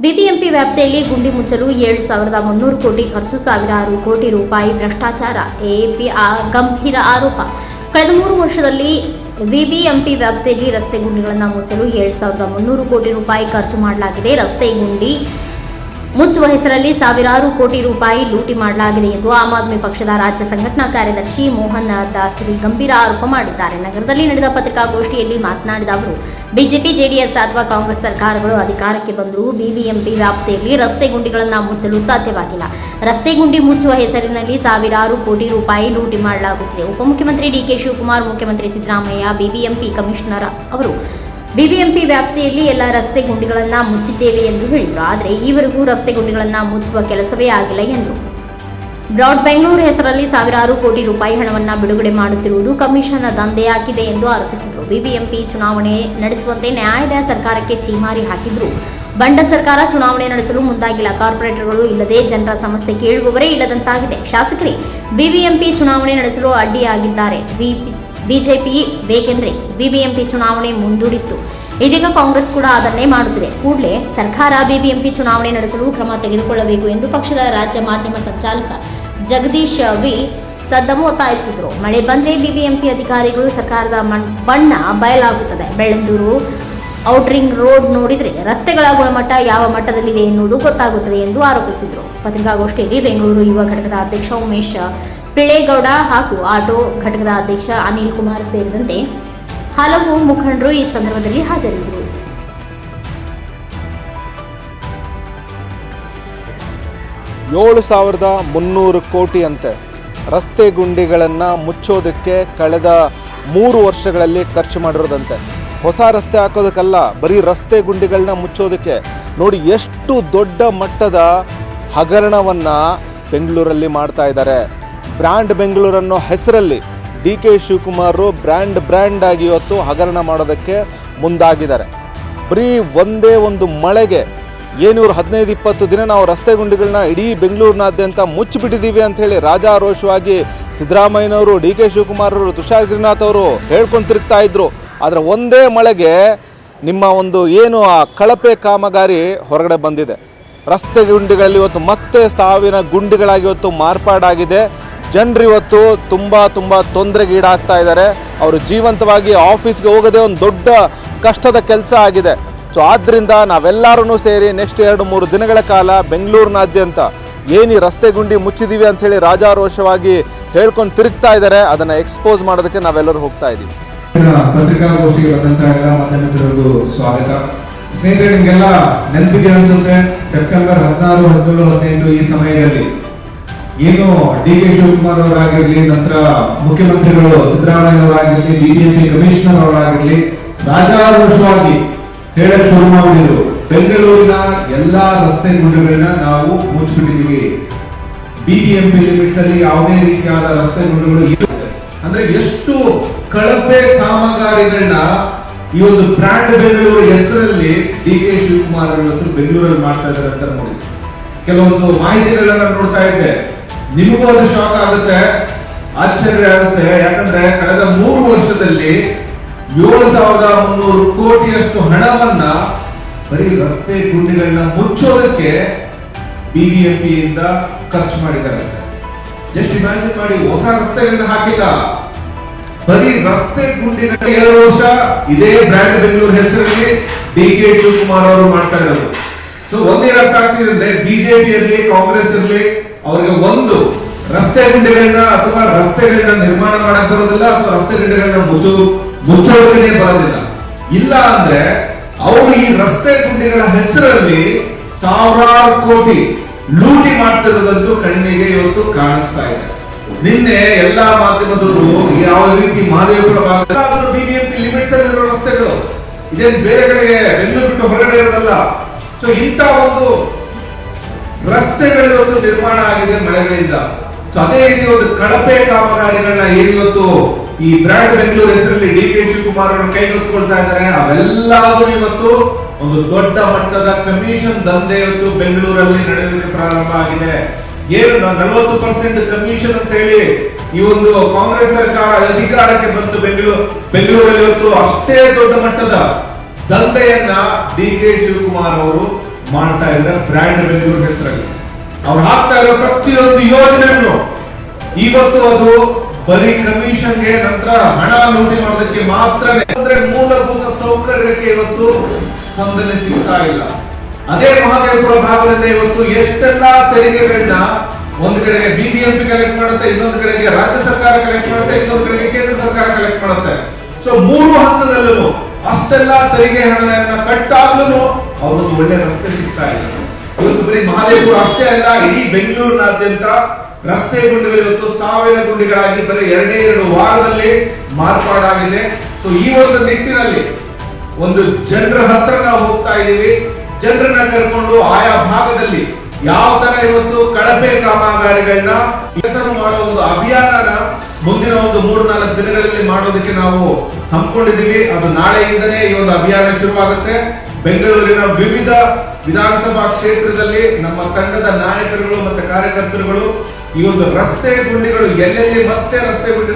BBMP ವ್ಯಾಪ್ತಿಯಲ್ಲಿ ಗುಂಡಿ ಮುಚ್ಚಲು ಏಳು ಸಾವಿರದ ಮುನ್ನೂರು ಕೋಟಿ ಖರ್ಚು, ಸಾವಿರಾರು ಕೋಟಿ ರೂಪಾಯಿ ಭ್ರಷ್ಟಾಚಾರ, ಎಎಪಿ ಆ- ಗಂಭೀರ ಆರೋಪ. ಕಳೆದ ಮೂರು ವರ್ಷದಲ್ಲಿ ಬಿಬಿಎಂಪಿ ವ್ಯಾಪ್ತಿಯಲ್ಲಿ ರಸ್ತೆ ಗುಂಡಿಗಳನ್ನು ಮುಚ್ಚಲು ಏಳು ಸಾವಿರದ ಮುನ್ನೂರು ಕೋಟಿ ರೂಪಾಯಿ ಖರ್ಚು ಮಾಡಲಾಗಿದೆ. ರಸ್ತೆ ಗುಂಡಿ ಮುಚ್ಚುವ ಹೆಸರಲ್ಲಿ ಸಾವಿರಾರು ಕೋಟಿ ರೂಪಾಯಿ ಲೂಟಿ ಮಾಡಲಾಗಿದೆ ಎಂದು ಆಮ್ ಆದ್ಮಿ ಪಕ್ಷದ ರಾಜ್ಯ ಸಂಘಟನಾ ಕಾರ್ಯದರ್ಶಿ ಮೋಹನ್ ದಾಸರಿ ಗಂಭೀರ ಆರೋಪ ಮಾಡಿದ್ದಾರೆ. ನಗರದಲ್ಲಿ ನಡೆದ ಪತ್ರಿಕಾಗೋಷ್ಠಿಯಲ್ಲಿ ಮಾತನಾಡಿದ ಅವರು, ಬಿಜೆಪಿ, ಜೆಡಿಎಸ್ ಅಥವಾ ಕಾಂಗ್ರೆಸ್ ಸರ್ಕಾರಗಳು ಅಧಿಕಾರಕ್ಕೆ ಬಂದರೂ ಬಿಬಿಎಂಪಿ ವ್ಯಾಪ್ತಿಯಲ್ಲಿ ರಸ್ತೆ ಗುಂಡಿಗಳನ್ನು ಮುಚ್ಚಲು ಸಾಧ್ಯವಾಗಿಲ್ಲ. ರಸ್ತೆ ಗುಂಡಿ ಮುಚ್ಚುವ ಹೆಸರಿನಲ್ಲಿ ಸಾವಿರಾರು ಕೋಟಿ ರೂಪಾಯಿ ಲೂಟಿ ಮಾಡಲಾಗುತ್ತಿದೆ. ಉಪಮುಖ್ಯಮಂತ್ರಿ ಡಿಕೆ ಶಿವಕುಮಾರ್, ಮುಖ್ಯಮಂತ್ರಿ ಸಿದ್ದರಾಮಯ್ಯ, ಬಿಬಿಎಂಪಿ ಕಮಿಷನರ್ ಅವರು ಬಿಬಿಎಂಪಿ ವ್ಯಾಪ್ತಿಯಲ್ಲಿ ಎಲ್ಲ ರಸ್ತೆ ಗುಂಡಿಗಳನ್ನು ಮುಚ್ಚಿದ್ದೇವೆ ಎಂದು ಹೇಳಿದರು. ಆದರೆ ಈವರೆಗೂ ರಸ್ತೆ ಗುಂಡಿಗಳನ್ನು ಮುಚ್ಚುವ ಕೆಲಸವೇ ಆಗಿಲ್ಲ ಎಂದರು ಬ್ರಾಡ್ ಬೆಂಗಳೂರು ಹೆಸರಲ್ಲಿ ಸಾವಿರಾರು ಕೋಟಿ ರೂಪಾಯಿ ಹಣವನ್ನು ಬಿಡುಗಡೆ ಮಾಡುತ್ತಿರುವುದು ಕಮಿಷನ್ ದಂಧೆಯಾಗಿದೆ ಎಂದು ಆರೋಪಿಸಿದರು. ಬಿಬಿಎಂಪಿ ಚುನಾವಣೆ ನಡೆಸುವಂತೆ ನ್ಯಾಯಾಲಯ ಸರ್ಕಾರಕ್ಕೆ ಚೀಮಾರಿ ಹಾಕಿದ್ರು. ಬಂಡ ಸರ್ಕಾರ ಚುನಾವಣೆ ನಡೆಸಲು ಮುಂದಾಗಿಲ್ಲ. ಕಾರ್ಪೊರೇಟರ್ಗಳು ಇಲ್ಲದೆ ಜನರ ಸಮಸ್ಯೆ ಕೇಳುವವರೇ ಇಲ್ಲದಂತಾಗಿದೆ. ಶಾಸಕರೇ, ಬಿಬಿಎಂಪಿ ಚುನಾವಣೆ ನಡೆಸಲು ಅಡ್ಡಿಯಾಗಿದ್ದಾರೆ. ಬಿಜೆಪಿ ಬೇಕೆಂದ್ರೆ ಬಿಬಿಎಂಪಿ ಚುನಾವಣೆ ಮುಂದೂಡಿತ್ತು. ಇದೀಗ ಕಾಂಗ್ರೆಸ್ ಕೂಡ ಅದನ್ನೇ ಮಾಡುತ್ತಿದೆ. ಕೂಡಲೇ ಸರ್ಕಾರ ಬಿಬಿಎಂಪಿ ಚುನಾವಣೆ ನಡೆಸಲು ಕ್ರಮ ತೆಗೆದುಕೊಳ್ಳಬೇಕು ಎಂದು ಪಕ್ಷದ ರಾಜ್ಯ ಮಾಧ್ಯಮ ಸಂಚಾಲಕ ಜಗದೀಶ್ ವಿ ಸದ್ದಮು ಒತ್ತಾಯಿಸಿದರು. ಮಳೆ ಬಂದ್ರೆ ಬಿಬಿಎಂಪಿ ಅಧಿಕಾರಿಗಳು ಸರ್ಕಾರದ ಬಣ್ಣ ಬಯಲಾಗುತ್ತದೆ. ಬೆಳ್ಳಂದೂರು ಔಟ್ರಿಂಗ್ ರೋಡ್ ನೋಡಿದರೆ ರಸ್ತೆಗಳ ಗುಣಮಟ್ಟ ಯಾವ ಮಟ್ಟದಲ್ಲಿದೆ ಎನ್ನುವುದು ಗೊತ್ತಾಗುತ್ತದೆ ಎಂದು ಆರೋಪಿಸಿದರು. ಪತ್ರಿಕಾಗೋಷ್ಠಿಯಲ್ಲಿ ಬೆಂಗಳೂರು ಯುವ ಘಟಕದ ಅಧ್ಯಕ್ಷ ಉಮೇಶ್ ಪಿಳೇಗೌಡ ಹಾಗೂ ಆಟೋ ಘಟಕದ ಅಧ್ಯಕ್ಷ ಅನಿಲ್ ಕುಮಾರ್ ಸೇರಿದಂತೆ ಹಲವು ಮುಖಂಡರು ಈ ಸಂದರ್ಭದಲ್ಲಿ ಹಾಜರಿದ್ದರು. ಏಳು ಸಾವಿರದ ಮುನ್ನೂರು ಕೋಟಿ ಅಂತೆ ರಸ್ತೆ ಗುಂಡಿಗಳನ್ನು ಮುಚ್ಚೋದಕ್ಕೆ ಕಳೆದ ಮೂರು ವರ್ಷಗಳಲ್ಲಿ ಖರ್ಚು ಮಾಡಿರೋದಂತೆ. ಹೊಸ ರಸ್ತೆ ಹಾಕೋದಕ್ಕಲ್ಲ, ಬರೀ ರಸ್ತೆ ಗುಂಡಿಗಳನ್ನ ಮುಚ್ಚೋದಕ್ಕೆ. ನೋಡಿ ಎಷ್ಟು ದೊಡ್ಡ ಮಟ್ಟದ ಹಗರಣವನ್ನು ಬೆಂಗಳೂರಲ್ಲಿ ಮಾಡ್ತಾ ಇದ್ದಾರೆ. ಬ್ರ್ಯಾಂಡ್ ಬೆಂಗಳೂರನ್ನೋ ಹೆಸರಲ್ಲಿ D K Shivakumar brand brand ಆಗಿ ಇವತ್ತು ಹಗರಣ ಮಾಡೋದಕ್ಕೆ ಮುಂದಾಗಿದ್ದಾರೆ. ಬರೀ ಒಂದೇ ಒಂದು ಮಳೆಗೆ ಏನೂರು ಹದಿನೈದು, ಇಪ್ಪತ್ತು ದಿನ ನಾವು ರಸ್ತೆ ಗುಂಡಿಗಳನ್ನ ಇಡೀ ಬೆಂಗಳೂರಿನಾದ್ಯಂತ ಮುಚ್ಚಿಬಿಟ್ಟಿದ್ದೀವಿ ಅಂತ ಹೇಳಿ ರಾಜಾರೋಷವಾಗಿ ಸಿದ್ದರಾಮಯ್ಯನವರು, ಡಿ ಕೆ ಶಿವಕುಮಾರ್ ಅವರು ತುಷಾರ್ ಗಿರಿನಾಥ್ ಅವರು ಹೇಳ್ಕೊಂಡು ತಿರುಗ್ತಾ ಇದ್ರು. ಆದರೆ ಒಂದೇ ಮಳೆಗೆ ನಿಮ್ಮ ಒಂದು ಏನು ಆ ಕಳಪೆ ಕಾಮಗಾರಿ ಹೊರಗಡೆ ಬಂದಿದೆ. ರಸ್ತೆ ಗುಂಡಿಗಳಲ್ಲಿ ಇವತ್ತು ಮತ್ತೆ ಸಾವಿನ ಗುಂಡಿಗಳಾಗಿ ಇವತ್ತು ಮಾರ್ಪಾಡಾಗಿದೆ. ಜನರು ಇವತ್ತು ತುಂಬ ತುಂಬ ತೊಂದರೆಗೀಡಾಗ್ತಾ ಇದ್ದಾರೆ. ಅವರು ಜೀವಂತವಾಗಿ ಆಫೀಸ್ಗೆ ಹೋಗೋದೇ ಒಂದು ದೊಡ್ಡ ಕಷ್ಟದ ಕೆಲಸ ಆಗಿದೆ. ಸೊ ಆದ್ದರಿಂದ ನಾವೆಲ್ಲರೂ ಸೇರಿ ನೆಕ್ಸ್ಟ್ ಎರಡು ಮೂರು ದಿನಗಳ ಕಾಲ ಬೆಂಗಳೂರಿನಾದ್ಯಂತ ಏನು ರಸ್ತೆ ಗುಂಡಿ ಮುಚ್ಚಿದೀವಿ ಅಂತ ಹೇಳಿ ರಾಜಾರೋಷವಾಗಿ ಹೇಳ್ಕೊಂಡು ತಿರುಗ್ತಾ ಇದ್ದಾರೆ. ಅದನ್ನು ಎಕ್ಸ್ಪೋಸ್ ಮಾಡೋದಕ್ಕೆ ನಾವೆಲ್ಲರೂ ಹೋಗ್ತಾ ಇದ್ದೀವಿ ಪತ್ರಿಕಾಗೋಷ್ಠಿಗೆ ಬಂದಂತಹ ಎಲ್ಲ ಮಾಧ್ಯಮಿತರಿಗೂ ಸ್ವಾಗತ. ಸ್ನೇಹಿತರೆ, ನಿಮ್ಗೆಲ್ಲ ನೆನಪಿದೆ ಅನ್ಸುತ್ತೆ? ಸೆಪ್ಟೆಂಬರ್ ಹದಿನಾರು, ಹದಿನೇಳು, ಹದಿನೆಂಟು ಈ ಸಮಯದಲ್ಲಿ ಏನು ಡಿ ಕೆ ಶಿವಕುಮಾರ್ ಅವರಾಗಿರ್ಲಿ, ನಂತರ ಮುಖ್ಯಮಂತ್ರಿಗಳು ಸಿದ್ದರಾಮಯ್ಯ ಅವರಾಗಿರ್ಲಿ ಬಿಬಿಎಂಪಿ ಕಮಿಷನರ್ ಅವರಾಗಿರ್ಲಿ ರಾಜಾರೋಷವಾಗಿ ಹೇಳಕ್ ಶುರು ಮಾಡಿದ್ರು ಬೆಂಗಳೂರಿನ ಎಲ್ಲಾ ರಸ್ತೆ ಗುಂಡಿಗಳನ್ನ ನಾವು ಮುಚ್ಚಿಬಿಟ್ಟಿದೀವಿ ಬಿಬಿಎಂಪಿ ಲಿಮಿಟ್ಸ್ ಅಲ್ಲಿ ಯಾವುದೇ ರೀತಿಯಾದ ರಸ್ತೆ ಗುಂಡುಗಳು ಅಂದ್ರೆ ಎಷ್ಟು ಕಳಪೆ ಕಾಮಗಾರಿಗಳನ್ನ ಈ ಒಂದು ಬ್ರ್ಯಾಂಡ್ ಬೆಂಗಳೂರು ಹೆಸರಲ್ಲಿ ಡಿ ಕೆ ಶಿವಕುಮಾರ್ ಅವರು ಬೆಂಗಳೂರಲ್ಲಿ ಮಾಡ್ತಾ ಇದ್ದಾರೆ ಅಂತ ನೋಡಿ. ಕೆಲವೊಂದು ಮಾಹಿತಿಗಳನ್ನ ನೋಡ್ತಾ ಇದ್ದೆ. ನಿಮಗೂ ಅದು ಶಾಕ್ ಆಗುತ್ತೆ, ಆಶ್ಚರ್ಯ ಆಗುತ್ತೆ. ಯಾಕಂದ್ರೆ ಕಳೆದ ಮೂರು ವರ್ಷದಲ್ಲಿ ಏಳು ಸಾವಿರದ ಮುನ್ನೂರು ಕೋಟಿಯಷ್ಟು ಹಣವನ್ನ ಬರೀ ರಸ್ತೆ ಗುಂಡಿಗಳನ್ನ ಮುಚ್ಚೋದಕ್ಕೆ ಬಿಬಿಎಂಪಿಯಿಂದ ಖರ್ಚು ಮಾಡಿದ್ದಾರೆ. ಜಸ್ಟ್ ಇಮ್ಯಾಜಿನ್ ಮಾಡಿ, ಹೊಸ ರಸ್ತೆಗಳನ್ನ ಹಾಕಿಲ್ಲ ಬರೀ ರಸ್ತೆ ಗುಂಡಿಗಳ ಏಳು ವರ್ಷ, ಇದೇ ಬ್ರ್ಯಾಂಡ್ ಬೆಂಗಳೂರು ಹೆಸರಲ್ಲಿ ಡಿ ಕೆ ಶಿವಕುಮಾರ್ ಅವರು ಮಾಡ್ತಾ ಇರೋದು. ಸೊ ಒಂದೇ ಅರ್ಥ ಆಗ್ತಿದೆ ಅಂದ್ರೆ ಬಿಜೆಪಿ ಇರಲಿ, ಕಾಂಗ್ರೆಸ್ ಇರಲಿ, ಅವರಿಗೆ ಒಂದು ರಸ್ತೆ ಗುಂಡಿಗಳನ್ನ ಅಥವಾ ರಸ್ತೆಗಳನ್ನ ನಿರ್ಮಾಣ ಮಾಡಕ್ ಬರೋದಿಲ್ಲ ಅಥವಾ ರಸ್ತೆ ಗುಂಡಿಗಳನ್ನ ಮುಚ್ಚೋ, ಮುಚ್ಚೋದಕ್ಕೆ ಬರೋದಿಲ್ಲ. ಇಲ್ಲ ಅಂದ್ರೆ ಅವರು ಈ ರಸ್ತೆ ಗುಂಡಿಗಳ ಹೆಸರಲ್ಲಿ ಸಾವಿರಾರು ಕೋಟಿ ಲೂಟಿ ಮಾಡ್ತಿರೋದಂತೂ ಕಣ್ಣಿಗೆ ಇವತ್ತು ಕಾಣಿಸ್ತಾ ಇದೆ. ನಿನ್ನೆ ಎಲ್ಲಾ ಮಾಧ್ಯಮದವರು ಯಾವ ರೀತಿ ಮಹದೇವಪುರ ಬಿಬಿಎಂಪಿ ಲಿಮಿಟ್ಸ್ ಅಲ್ಲಿರೋ ರಸ್ತೆಗಳು. ಇದೇನ್ ಬೇರೆ ಕಡೆಗೆ, ಬೆಂಗಳೂರು ಬಿಟ್ಟು ಹೊರಗಡೆ ಇರೋದಲ್ಲ. ಸೊ ಇಂಥ ಒಂದು ರಸ್ತೆಗಳು ಇವತ್ತು ನಿರ್ಮಾಣ ಆಗಿದೆ ಮಳೆಗಳಿಂದ. ಅದೇ ರೀತಿ ಒಂದು ಕಳಪೆ ಕಾಮಗಾರಿಗಳನ್ನ ಏನ್ ಇವತ್ತು ಈ ಬ್ರಾಂಡ್ ಬೆಂಗಳೂರು ಹೆಸರಲ್ಲಿ ಡಿ ಕೆ ಶಿವಕುಮಾರ್ ಅವರು ಕೈಗೆತ್ತಿಕೊಳ್ತಾ ಇದ್ದಾರೆ. ಅವೆಲ್ಲಾದ್ರೂ ಇವತ್ತು ಒಂದು ದೊಡ್ಡ ಮಟ್ಟದ ಕಮಿಷನ್ ದಂಧೆ ಇವತ್ತು ಬೆಂಗಳೂರಲ್ಲಿ ನಡೆಯೋದಕ್ಕೆ ಪ್ರಾರಂಭ ಆಗಿದೆ. ಏನು ನಲವತ್ತು ಪರ್ಸೆಂಟ್ ಕಮಿಷನ್ ಅಂತ ಹೇಳಿ ಈ ಒಂದು ಕಾಂಗ್ರೆಸ್ ಸರ್ಕಾರ ಅಧಿಕಾರಕ್ಕೆ ಬಂತು ಬೆಂಗಳೂರು ಬೆಂಗಳೂರಲ್ಲಿ ಇವತ್ತು ಅಷ್ಟೇ ದೊಡ್ಡ ಮಟ್ಟದ ದಂಧೆಯನ್ನ ಡಿ ಕೆ ಶಿವಕುಮಾರ್ ಅವರು ಮಾಡ್ತಾ ಇಲ್ಲ ಬ್ರ್ಯಾಂಡ್ ಬೆಂಗಳೂರು ಹೆಸರಲ್ಲಿ ಅವ್ರು ಹಾಕ್ತಾ ಇರೋ ಪ್ರತಿಯೊಂದು ಯೋಜನೆಗಳು ಇವತ್ತು ಅದು ಬರೀ ಕಮಿಷನ್ಗೆ ನಂತರ ಹಣ ಲೂಟಿ ಮಾಡೋದಕ್ಕೆ ಮಾತ್ರ ಅಂದ್ರೆ ಮೂಲಭೂತ ಸೌಕರ್ಯಕ್ಕೆ ಇವತ್ತು ಸ್ಪಂದನೆ ಸಿಗ್ತಾ ಇಲ್ಲ. ಅದೇ ಮಹಾದೇವಪುರ ಭಾಗದಿಂದ ಇವತ್ತು ಎಷ್ಟೆಲ್ಲ ತೆರಿಗೆಗಳನ್ನ ಒಂದು ಕಡೆಗೆ ಬಿಬಿಎಂಪಿ ಕಲೆಕ್ಟ್ ಮಾಡುತ್ತೆ, ಇನ್ನೊಂದು ಕಡೆಗೆ ರಾಜ್ಯ ಸರ್ಕಾರ ಕಲೆಕ್ಟ್ ಮಾಡುತ್ತೆ, ಇನ್ನೊಂದು ಕಡೆಗೆ ಕೇಂದ್ರ ಸರ್ಕಾರ ಕಲೆಕ್ಟ್ ಮಾಡುತ್ತೆ. ಸೊ ಮೂರು ಹಂತದಲ್ಲೂ ಅಷ್ಟೆಲ್ಲ ತೆರಿಗೆ ಹಣವನ್ನ ಕಟ್ಟಾಗ್ಲೂ ಅವರೊಂದು ಒಳ್ಳೆ ರಸ್ತೆ ಸಿಗ್ತಾ ಇಲ್ಲ ಇವತ್ತು ಬರೀ ಮಹಾದೇವಪುರ ಅಷ್ಟೇ ಅಲ್ಲ, ಇಡೀ ಬೆಂಗಳೂರಿನಾದ್ಯಂತ ರಸ್ತೆ ಗುಂಡಿಗಳು ಇವತ್ತು ಸಾವಿರ ಗುಂಡಿಗಳಾಗಿ ಬರೀ ಎರಡೇ ಎರಡು ವಾರದಲ್ಲಿ ಮಾರ್ಪಾಡಾಗಿದೆ. ಸೊ ಈ ಒಂದು ನಿಟ್ಟಿನಲ್ಲಿ ಒಂದು ಜನರ ಹತ್ರ ನಾವು ಹೋಗ್ತಾ ಇದ್ದೀವಿ. ಜನರನ್ನ ಕರ್ಕೊಂಡು ಆಯಾ ಭಾಗದಲ್ಲಿ ಯಾವ ತರ ಇವತ್ತು ಕಳಪೆ ಕಾಮಗಾರಿಗಳನ್ನ ಹೆಸರು ಮಾಡೋ ಒಂದು ಅಭಿಯಾನನ ಮುಂದಿನ ಒಂದು ಮೂರು ನಾಲ್ಕು ದಿನಗಳಲ್ಲಿ ಮಾಡೋದಕ್ಕೆ ನಾವು ಹಮ್ಮಿಕೊಂಡಿದ್ದೀವಿ. ಅದು ನಾಳೆಯಿಂದನೇ ಈ ಒಂದು ಅಭಿಯಾನ ಶುರುವಾಗುತ್ತೆ. ಬೆಂಗಳೂರಿನ ವಿವಿಧ ವಿಧಾನಸಭಾ ಕ್ಷೇತ್ರದಲ್ಲಿ ನಮ್ಮ ತಂಡದ ನಾಯಕರುಗಳು ಮತ್ತು ಕಾರ್ಯಕರ್ತರುಗಳು ಈ ಒಂದು ರಸ್ತೆ ಗುಂಡಿಗಳು ಎಲ್ಲೆಲ್ಲಿ ಮತ್ತೆ ರಸ್ತೆ